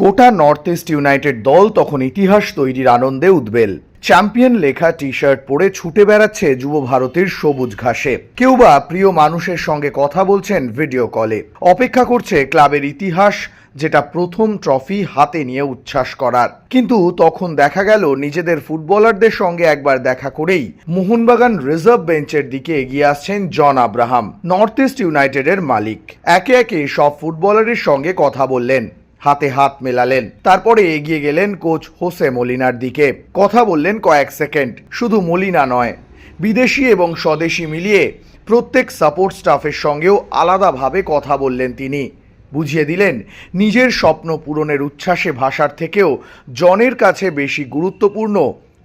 গোটা north east United দল তখন ইতিহাস তৈরির আনন্দে উদ্বেল। চ্যাম্পিয়ন লেখা টি শার্ট পরে ছুটে বেড়াচ্ছে যুব ভারতের সবুজ ঘাসে। কেউ বা প্রিয় মানুষের সঙ্গে কথা বলছেন ভিডিও কলে। অপেক্ষা করছে ক্লাবের ইতিহাস, যেটা প্রথম ট্রফি হাতে নিয়ে উচ্ছ্বাস করার। কিন্তু তখন দেখা গেল নিজেদের ফুটবলারদের সঙ্গে একবার দেখা করেই মোহনবাগান রিজার্ভ বেঞ্চের দিকে এগিয়ে আসছেন জন আব্রাহাম, নর্থ ইস্ট ইউনাইটেডের মালিক। একে একে সব ফুটবলারের সঙ্গে কথা বললেন। হাতে হাত মেলালেন। তারপরে এগিয়ে গেলেন কোচ হোসে মলিনার দিকে। কথা বললেন কয়েক সেকেন্ড। শুধু মলিনা নয়, বিদেশি এবং স্বদেশি মিলিয়ে প্রত্যেক সাপোর্ট স্টাফের সঙ্গেও আলাদাভাবে কথা বললেন তিনি। বুঝিয়ে দিলেন, নিজের স্বপ্ন পূরণের উচ্ছ্বাসে ভাষার থেকেও জনের কাছে বেশি গুরুত্বপূর্ণ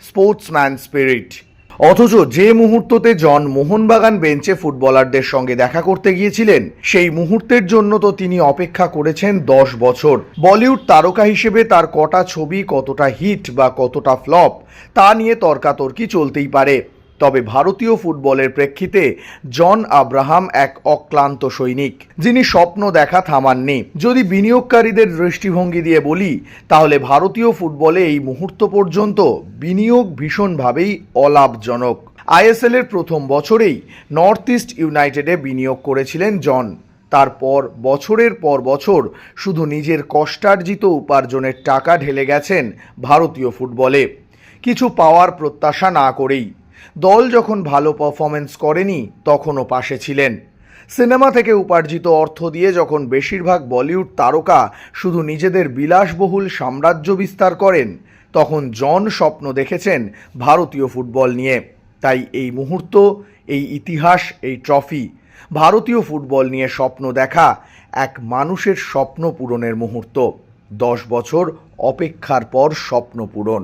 স্পোর্টসম্যান স্পিরিট। অথচ যে মুহূর্ততে জন মোহনবাগান বেঞ্চে ফুটবলারদের সঙ্গে দেখা করতে গিয়েছিলেন, সেই মুহূর্তের জন্য তো তিনি অপেক্ষা করেছেন দশ বছর। বলিউড তারকা হিসেবে তার কটা ছবি কতটা হিট বা কতটা ফ্লপ, তা নিয়ে তর্কাতর্কি চলতেই পারে। তবে ভারতীয় ফুটবলের প্রেক্ষিতে জন আব্রাহাম এক অক্লান্ত সৈনিক। যিনি স্বপ্ন দেখা থামাননি। যদি বিনিয়োগকারীদের দৃষ্টিভঙ্গি দিয়ে বলি, তাহলে ভারতীয় ফুটবলে এই মুহূর্ত পর্যন্ত বিনিয়োগ ভীষণভাবেই অলাভজনক। আইএসএল এর প্রথম বছরেই নর্থ ইস্ট ইউনাইটেডে বিনিয়োগ করেছিলেন জন। তারপর বছরের পর বছর শুধু নিজের কষ্টার্জিত উপার্জনের টাকা ঢেলে গেছেন ভারতীয় ফুটবলে। কিছু পাওয়ার প্রত্যাশা না করেই দল যখন ভালো পারফরমেন্স করেনি, তখনও পাশে ছিলেন। সিনেমা থেকে উপার্জিত অর্থ দিয়ে যখন বেশিরভাগ বলিউড তারকা শুধু নিজেদের বিলাসবহুল সাম্রাজ্য বিস্তার করেন, তখন জন স্বপ্ন দেখেছেন ভারতীয় ফুটবল নিয়ে। তাই এই মুহূর্ত, এই ইতিহাস, এই ট্রফি ভারতীয় ফুটবল নিয়ে স্বপ্ন দেখা এক মানুষের স্বপ্ন পূরণের মুহূর্ত। দশ বছর অপেক্ষার পর স্বপ্ন পূরণ।